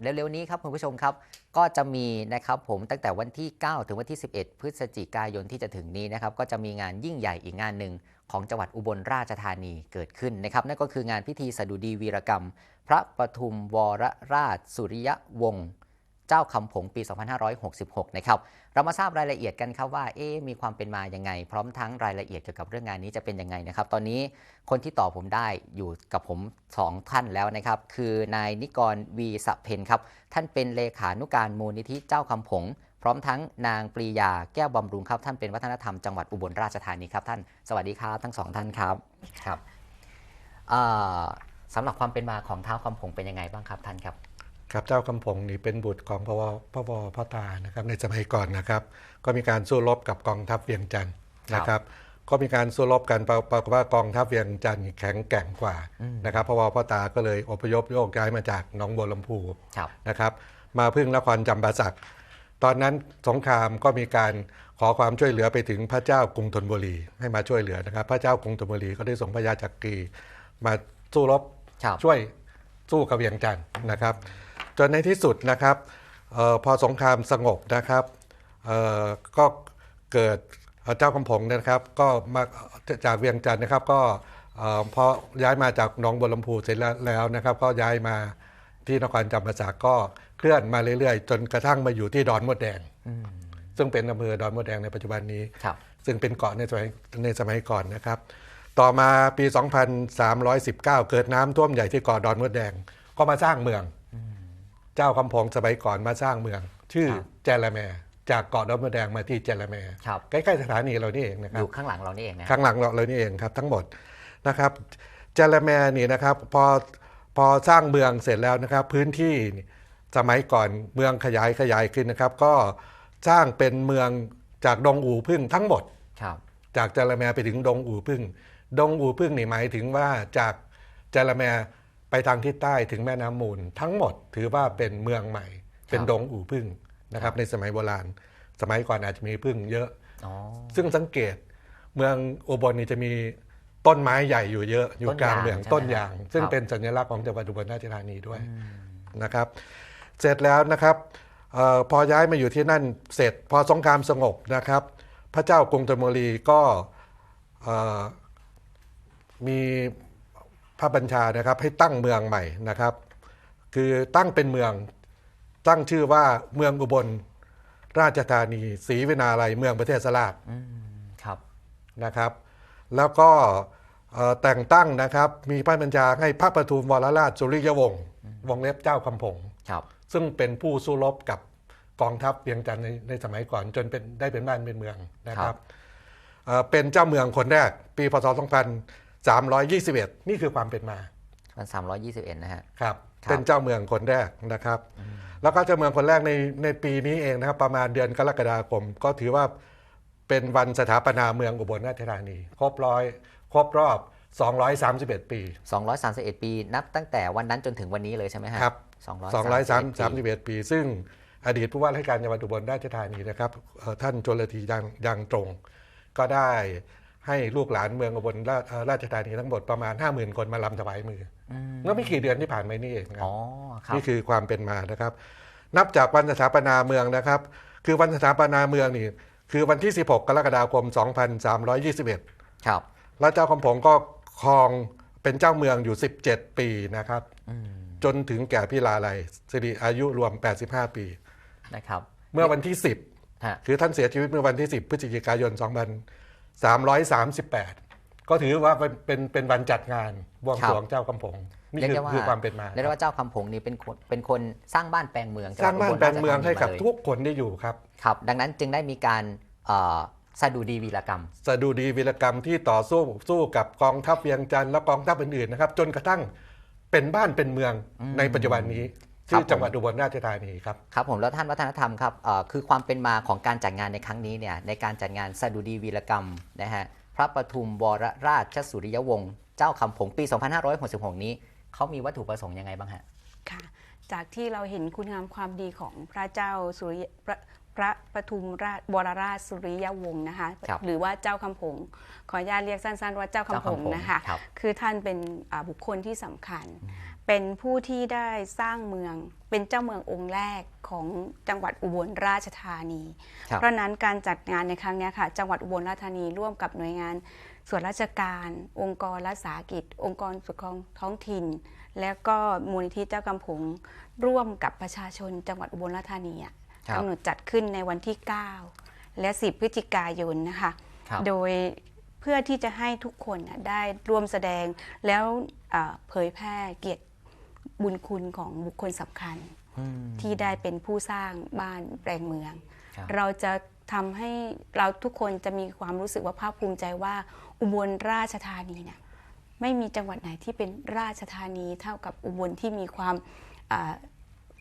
เร็วๆนี้ครับคุณผู้ชมครับ ก็จะมีนะครับผมตั้งแต่วันที่ 9 ถึงวันที่ 11 พฤศจิกายนที่จะถึงนี้นะครับก็จะมีงานยิ่งใหญ่อีกงานหนึ่งของจังหวัดอุบลราชธานีเกิดขึ้นนะครับนั่นก็คืองานพิธีสดุดีวีรกรรม พระปทุมวรราชสุริยวงศ์ เจ้าคำผงปี 2566 นะครับ เรามาทราบรายละเอียดกันครับว่าเอ๊ะมีความเป็นมายังไง พร้อมทั้งรายละเอียดเกี่ยวกับเรื่องงานนี้จะเป็นยังไงนะครับ ตอนนี้คนที่ตอบผมได้อยู่กับผมสองท่านแล้วนะครับ คือนายนิกรวีสะเพนครับ ท่านเป็นเลขานุการมูลนิธิเจ้าคำผง พร้อมทั้งนางปรียาแก้วบำรุงครับ ท่านเป็นวัฒนธรรมจังหวัดอุบลราชธานีครับท่าน สวัสดีครับทั้งสองท่านครับ ครับเอ่อสำหรับความเป็นมาของเท้าคำผงเป็นยังไงบ้างครับท่านครับ ครับเจ้าคำผงนี่เป็นบุตรของพระวพระวพ่อตานะครับในสมัยก่อนนะครับ ก็มีการสู้รบกับกองทัพเวียงจันทร์ครับนะครับ ก็มีการสู้รบกันปรปรากฏว่ากองทัพเวียงจันทร์แข็งแกร่งกว่าอืมนะครับพระวพ่อตาก็เลยอพยพโยกย้ายมาจากหนองบัวลำพูครับนะครับ มาพึ่งนครจำปาสักตอนนั้นสงครามก็มีการขอความช่วยเหลือไปถึงพระเจ้ากรุงธนบุรีให้มาช่วยเหลือนะครับ พระเจ้ากรุงธนบุรีก็ได้ส่งพระยาจักรีมาสู้รบครับช่วยสู้กับเวียงจันทร์นะครับ จนในที่สุดนะครับเออพอสงครามสงบนะครับเอ่อก็เกิดเอ่อเจ้าคำผงเนยนะครับ ก็มาจากเวียงจันทร์นะครับ ก็เอ่อพอย้ายมาจากหนองบัวลำพูเสร็จแล้วแล้วนะครับ ก็ย้ายมาที่นครจำปาสักก็เคลื่อนมาเรื่อยๆ จนกระทั่งมาอยู่ที่ดอนมดแดงอืมซึ่งเป็นอำเภอดอนมดแดงในปัจจุบันนี้ครับซึ่งเป็นเกาะในสมัยในสมัยก่อนนะครับ ต่อมาปี 2319 เกิดน้ำท่วมใหญ่ที่เกาะดอนมดแดง ก็มาสร้างเมือง เจ้าคำพงสมัยก่อนมาสร้างเมือง ชื่อครับแจละแมจากเกาะดอนมดแดงมาที่แจละแมครับใกล้ๆสถานีเรานี่เองนะคอรับยู่ข้างหลังเรานี่เองนะข้างหลังเราเลยนี่เองครับ ทั้งหมดนะครับเจลแมนี่นะครับพอพอสร้างเมืองเสร็จแล้วนะครับ พื้นที่นี่สมัยก่อนเมืองขยายขยายขึ้นนะครับ ก็สร้างเป็นเมืองจากดงอู่พึ่งทั้งหมดครับจากจาระแมไปถึงดงอู่พึ่ง ดงอู่พึ่งนี่หมายถึงว่าจากจาระแม ไปทางทิศใต้ถึงแม่น้ำมูล ทั้งหมดถือว่าเป็นเมืองใหม่ เป็นดงอู่พึ่งนะครับในสมัยโบราณ สมัยก่อนอาจจะมีพึ่งเยอะอ๋อซึ่งสังเกตเมืองอุบลนี่จะมีต้นไม้ใหญ่อยู่เยอะ อยู่กลางเมืองต้ต้นนยายางงใช่ไหมซึ่งครับเป็นสัญลักษณ์ของจังหวัดอุบลราชธานีด้วยอืมนะครับ เสร็จแล้วนะครับเออพอย้ายมาอยู่ที่นั่นเสร็จ พอสงครามสงบนะครับ พระเจ้ากรุงธนบุรีก็เอ่อมีพ ระบัญชานะครับให้ตั้งเมืองใหม่นะครับ คือตั้งเป็นเมืองตั้งชื่อว่าเมืองอุบลราชธานีศรีวินาลัยเมืองประเทศสลาดอืมครับนะครับ แล้วก็เอ่อแต่งตั้งนะครับมีพระบัญชาให้พระประทุมวรราชสุริยวงศ์วงเล็บเจ้าคำผงครับซึ่งเป็นผู้สู้รบกับกองทัพเวียงจันทร์ในในสมัยก่อนจนเป็นได้เป็นบ้านเป็นเมืองนะคครัรับบเอ่อเป็นเจ้าเมืองคนแรก ปีพศ 2321 นี่คือความเป็นมามันสามร้อยยี่สิบเอ็ดนะฮะครับครับเป็นเจ้าเมืองคนแรกนะครับ แล้วก็เจ้าเมืองคนแรกในในปีนี้เองนะครับ ประมาณเดือนกรกฎาคม ก็ถือว่าเป็นวันสถาปนาเมืองอุบลราชธานี ครบร้อยครบรอบ 231 ปี 231 ปี นับตั้งแต่วันนั้นจนถึงวันนี้เลยใช่ไหมฮะครับ231 ปี231ปีซึ่งอดีตผู้ว่าราชการจังหวัดอุบลราชธานีนะครับเอ่อท่านจลทียังยังตรง ก็ได้ ให้ลูกหลานเมืองอุบลราชเอ่อราชธานีทั้งหมดประมาณ 50,000 คนมาลำถวายมืออืมเมื่อไม่กี่เดือนที่ผ่านมานี่เองนะคอ๋รัอบครับนี่คือความเป็นมานะครับ นับจากวันสถาปนาเมืองนะครับ คือวันสถาปนาเมืองนี่คือวันที่ 16 กรกฎาคม 2321 ครับ แล้วเจ้าคำผงก็ครองเป็นเจ้าเมืองอยู่ 17 ปีนะครับอืมจนถึงแก่พิลาลัยสิริอายุรวม 85 ปีนะครับ เมื่อวันที่ฮะ10 คือท่านเสียชีวิตเมื่อวันที่ 10 พฤศจิกายน 2338 ก็ถือว่าเป็นเป็นเป็นวันจัดงานบวงสรวงเจ้าคำผงนี่เรียกคือได้ว่าคือความเป็นมาเรียกได้ว่าเจ้าคำผงนี่เป็นคนเป็นคนสร้างบ้านแปลงเมืองสร้างบ้านแปลงเมืองให้กับทุทุกคนได้อยู่ครับ ครับ ดังนั้นจึงได้มีการเอ่อสดุดีวีรกรรม สดุดีวีรกรรมที่ต่อสู้สู้กับกองทัพเวียงจันทร์และกองทัพอื่นๆนะครับ จนกระทั่งเป็นบ้านเป็นเมืองอืมในปัจจุบันนี้ครับ ที่จังหวัดอุบลราชธานีครับครับผมแล้วท่านวัฒนธรรมครับเอ่อคือความเป็นมาของการจัดงานในครั้งนี้เนี่ยในการจัดงานสดุดีวีรกรรมนะฮะพระปทุมวรราชสุริยวงศ์เจ้าคำผงปี 2566 นี้เขามีวัตถุประสงค์ยังไงบ้างฮะค่ะ จากที่เราเห็นคุณงามความดีของพระเจ้าสุริยพระพระปทุมราชวรราชสุริยวงศ์นะคะครับหรือว่าเจ้าคำผงขออนุญาตเรียกสั้นๆ ว่าเจ้าคำผงเจ้าคำผงนะคะครับคือท่านเป็นอ่าบุคคลที่สำคัญ เป็นผู้ที่ได้สร้างเมือง เป็นเจ้าเมืององค์แรกของจังหวัดอุบลราชธานีครับเพราะฉะนั้นการจัดงานในครั้งเนี้ยค่ะ จังหวัดอุบลราชธานีร่วมกับหน่วยงาน ส่วนราชการ องค์กรรัฐสาหกิจ องค์กรปกครองท้องถิ่น และก็มูลนิธิเจ้ากำผงร่วมกับประชาชนจังหวัดอุบลราชธานีอะครับกำหนดจัดขึ้นในวันที่ 9 และ 10 พฤศจิกายนนะคะครับโดยเพื่อที่จะให้ทุกคนน่ะได้ร่วมแสดงแล้วเอ่อเผยแพร่เกียรติ บุญคุณของบุคคลสำคัญอืมที่ได้เป็นผู้สร้างบ้านแปลงเมืองครับเราจะทำให้เราทุกคนจะมีความรู้สึกว่าภาคภูมิใจว่าอุบลราชธานีเนี่ยไม่มีจังหวัดไหนที่เป็นราชธานีเท่ากับอุบลที่มีความอ่า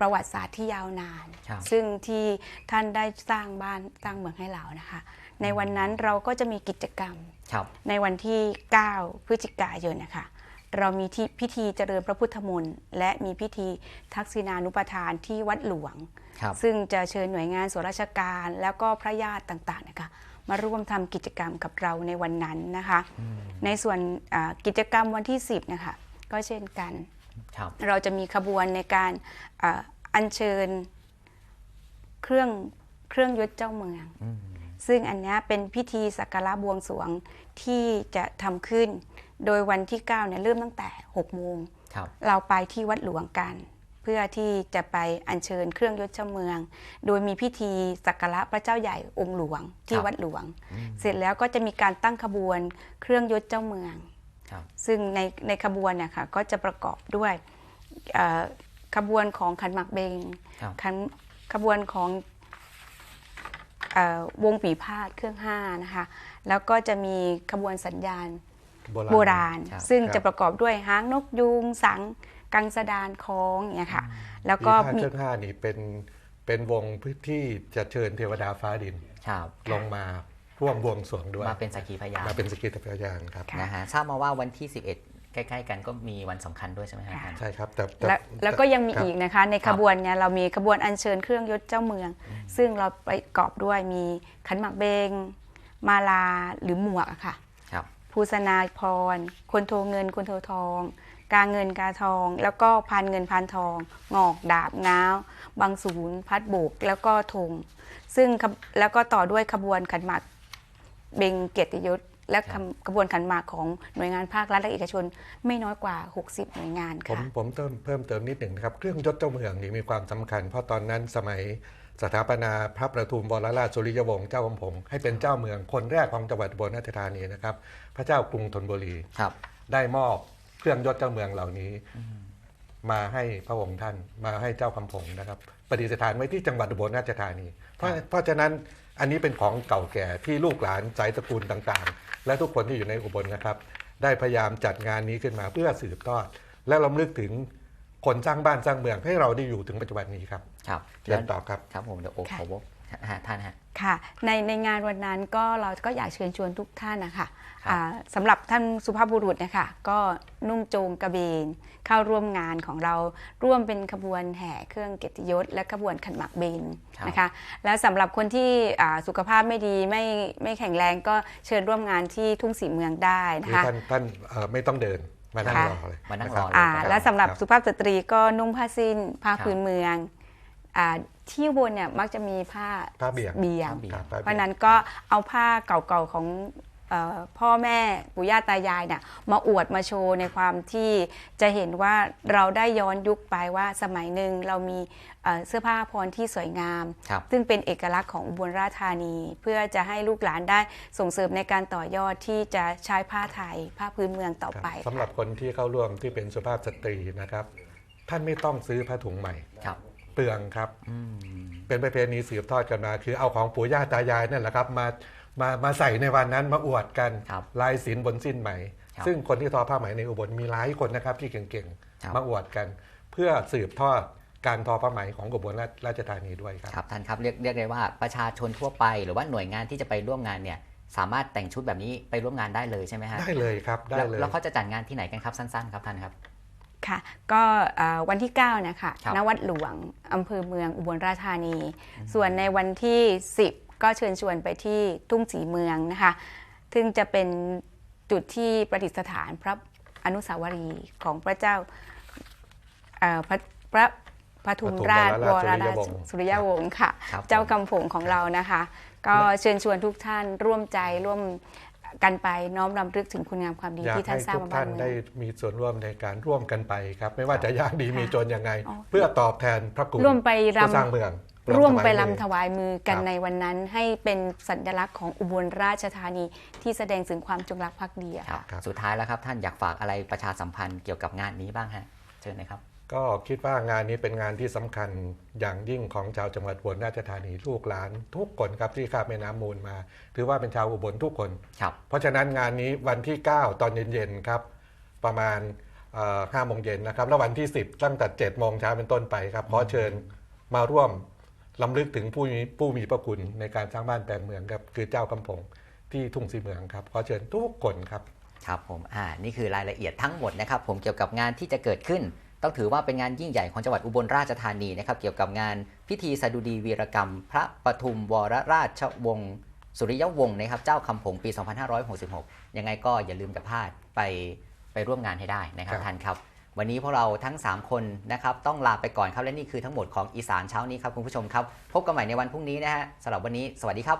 ประวัติศาสตร์ที่ยาวนานครับซึ่งที่ท่านได้สร้างบ้านสร้างเมืองให้เรานะคะ ในวันนั้นเราก็จะมีกิจกรรมครับในวันที่ 9 พฤศจิกายนนะคะ เรามีที่พิธีเจริญพระพุทธมนต์และมีพิธีทักษิณานุปทานที่วัดหลวงครับซึ่งจะเชิญหน่วยงานส่วนราชการ แล้วก็พระญาติต่างๆนะคะมาร่วมทำกิจกรรมกับเราในวันนั้นนะคะ ในส่วนอ่ากิจกรรมวันที่ 10นะคะก็เช่นกันครับเราจะมีขบวนในการอ่าอัญเชิญเครื่องเครื่องยศเจ้าเมืองอืมซึ่งอันเนี้ยเป็นพิธีสักการะบวงสรวงที่จะทำขึ้น โดยวันที่9เนี่ยเริ่มตั้งแต่6โมงครับเราไปที่วัดหลวงกัน เพื่อที่จะไปอัญเชิญเครื่องยศเจ้าเมือง โดยมีพิธีสักการะพระเจ้าใหญ่องค์หลวงที่ครับวัดหลวง เสร็จแล้วก็จะมีการตั้งขบวนเครื่องยศเจ้าเมืองครับซึ่งในในขบวนเนี่ยค่ะก็จะประกอบด้วยเอ่อขบวนของขันหมากเบงครับขันขบวนของเออวงปีพาดเครื่องห้านะคะ แล้วก็จะมีขบวนสัญญาณ โบราณครับซึ่งครับจะประกอบด้วยหางนกยูงสังกังสดานคล้องอย่างเงี้ยค่ะ แล้วก็ปีห้ามีเครื่องห้านี่เป็นเป็นวงพื้นที่จะเชิญเทวดาฟ้าดินครับลงมาร่วมบวงสรวงด้วยมาเป็นสักขีพยานมาเป็นสกิทพยานครับค่ะนะฮะทราบมาว่าวันที่ 11 ใกล้ๆ กันก็มีวันสำคัญด้วยใช่ไหมครับค่ะท่านใช่ครับแต่ต่และแล้วก็ยังมีครับอีกนะคะ ในครัขบบวนเนี่ยเรามีขบวนอัญเชิญเครื่องยศเจ้าเมือง ซึ่งเราไปประกอบด้วยมีขันหมากเบง มาลาหรือหมวกอะค่ะครับ ภูสนาพร คนโทเงิน คนโททอง กาเงินกาทอง แล้วก็พานเงินพานทอง งอกดาบง้าวบางศูนย์พัดโบก แล้วก็ธงซึ่งขบแล้วก็ต่อด้วยขบวนขันหมากเบงเกียรติยศและครับขบขบวนขันหมากของหน่วยงานภาครัฐและเอกชนไม่น้อยกว่า 60 หน่วยงานผมค่ะผมเติมเพิ่มเติมนิดหนึ่งนะครับ เครื่องยศเจ้าเมืองนี่มีความสำคัญ เพราะตอนนั้นสมัย สถาปนาพระประทุมวรราชสุริยวงศ์เจ้าของผม ให้เป็นเจ้าเมืองคนแรกของจังหวัดอุบลราชธานีนะครับ พระเจ้ากรุงธนบุรีครับ ได้มอบเครื่องยศเจ้าเมืองเหล่านี้ มาให้พระองค์ท่านมาให้เจ้าคำผงนะครับประดิษฐานไว้ที่จังหวัดอุบลราชธานี เพราะเพราะฉะนั้นอันนี้เป็นของเก่าแก่ที่ลูกหลานสายตระกูลต่างๆ และทุกคนที่อยู่ในอุบลนะครับ ได้พยายามจัดงานนี้ขึ้นมาเพื่อสืบทอด และล้ำลึกถึง คนสร้างบ้านสร้างเมืองให้เราได้อยู่ถึงปัจจุบันนี้ครับครับเรียนต่อครับครับผมเดี๋ยวโอค่ะขอวกฮะท่านฮะค่ะในในงานวันนั้นก็เราก็อยากเชิญชวนทุกท่านนะคะครับอ่าสำหรับท่านสุภาพบุรุษนะคะก็นุ่งโจงกระเบน เข้าร่วมงานของเราร่วมเป็นขบวนแห่เครื่องเกียรติยศและขบวนขันหมากเบนครับนะคะแล้วสำหรับคนที่อ่าสุขภาพไม่ดีไม่ไม่แข็งแรงก็เชิญร่วมงานที่ทุ่งสีเมืองได้นะคือคะท่านท่านเอ่อไม่ต้องเดิน มานั่งค่ะรอเลยมานั่งะคบรอเลยอ่าครับและสำหรับครับสุภาพสตรีก็นุ่งผ้าสิ้น ผ้าครับพื้นเมืองอาที่บนเนี่ยมักจะมีผ้าผ้าเบี่ยงเบียงผ้าเบี่ยงครับเพราะฉะนั้นก็เอาผ้าเก่าๆของเออ พ่อแม่ปู่ย่าตายายเนี่ยมาอวดมาโชว์ในความที่จะเห็นว่าเราได้ย้อนยุคไปว่าสมัยหนึ่งเรามีเอ่อเสื้อผ้าพรที่สวยงามครับซึ่งเป็นเอกลักษณ์ของอุบลราชธานี เพื่อจะให้ลูกหลานได้ส่งเสริมในการต่อยอดที่จะใช้ผ้าไทย ผ้าพื้นเมืองต่อครับไปสำหรับคนที่เข้าร่วมที่เป็นสุภาพสตรีนะครับ ท่านไม่ต้องซื้อผ้าถุงใหม่ครับเปลืองครับอืมเป็นประเพณีสืบทอดกันมา คือเอาของปู่ย่าตายายนั่นแหละครับมา มามาใส่ในวันนั้นมาอวดกันครับลายศิลป์บนสิ้นไหม ครับซึ่งคนที่ทอผ้าไหมในอุบลมีหลายคนนะครับที่เก่งครับ ๆ มาอวดกัน เพื่อสืบทอดการทอผ้าไหมของอุบลราชธานีด้วยครับ ครับท่านครับเรียกเรียกได้ว่าประชาชนทั่วไป หรือว่าหน่วยงานที่จะไปร่วมงานเนี่ยสามารถแต่งชุดแบบนี้ไปร่วมงานได้เลยใช่ไหมฮะได้เลยครับได้แล้วเลย แล้วเขาจะจัดงานที่ไหนกันครับสั้นๆ ครับท่านครับ ค่ะก็เอ่อวันที่ 9 นะคะครับ ณวัดหลวงอำเภอเมืองอุบลราชธานี ส่วนในวันที่ 10 ก็เชิญชวนไปที่ทุ่งสีเมืองนะคะ ซึ่งจะเป็นจุดที่ประดิษฐานพระอนุสาวรีย์ของพระเจ้าเอ่อพระพระปทุมราชปทุวมรราชราชสุริยวงศ์สุริยวงศ์ค่ะครับเจ้ากำผงของเรานะคะ ก็เชิญชวนทุกท่านร่วมใจร่วมกันไปน้อมรำลึกถึงคุณงามความดีอยากที่ท่านให้สร้างทุกมาบ้าท่านนเมืได้องมีส่วนร่วมในการร่วมกันไปครับ ไม่ว่าจะยากดีมีจนยังไงอ๋อเพื่อตอบแทนพระคุณร่วมไปรผู้สร้างเมืองำ ร่วมไปถวายมือรำถวายมือกันครับในวันนั้น ให้เป็นสัญลักษณ์ของอุบลราชธานีที่แสดงถึงความจงรักภักดีอะครับค่ะสุดท้ายแล้วครับท่านอยากฝากอะไรประชาสัมพันธ์เกี่ยวกับงานนี้บ้างฮะเชิญนะครับ ก็คิดว่างานนี้เป็นงานที่สำคัญอย่างยิ่งของชาวจังหวัดอุบลราชธานีลูกหลาน ทุกคนครับที่ข้ามแม่น้ำมูลมา ถือว่าเป็นชาวอุบลทุกคนครับเพราะฉะนั้นงานนี้วันที่ 9 ตอนเย็นๆครับ ประมาณห้าโมงเย็นนะครับ แล้ววันที่ 10 ตั้งแต่7โมงเช้าเป็นต้นไปครับขอเชิญมาร่วม ลำลึกถึงผู้มีผู้มีพระคุณในการสร้างบ้านแปลงเมืองครับคือเจ้ากำผงที่ทุ่งสีเมืองครับขอเชิญทุกคนครับครับผมอ่านี่คือรายละเอียดทั้งหมดนะครับ ผมเกี่ยวกับงานที่จะเกิดขึ้น ต้องถือว่าเป็นงานยิ่งใหญ่ของจังหวัดอุบลราชธานีนะครับ เกี่ยวกับงานพิธีสดุดีวีรกรรม พระปทุมวรราชวงศ์สุริยวงศ์นะครับ เจ้าคำผงปี 2566 ยังไงก็อย่าลืมจะพลาดไปไปร่วมงานให้ได้นะครับครับท่านครับ วันนี้พวกเราทั้ง 3 คนนะครับต้องลาไปก่อนครับและนี่คือทั้งหมดของอีสานเช้านี้ครับคุณผู้ชมครับ พบกันใหม่ในวันพรุ่งนี้นะฮะสำหรับวันนี้ สวัสดีครับ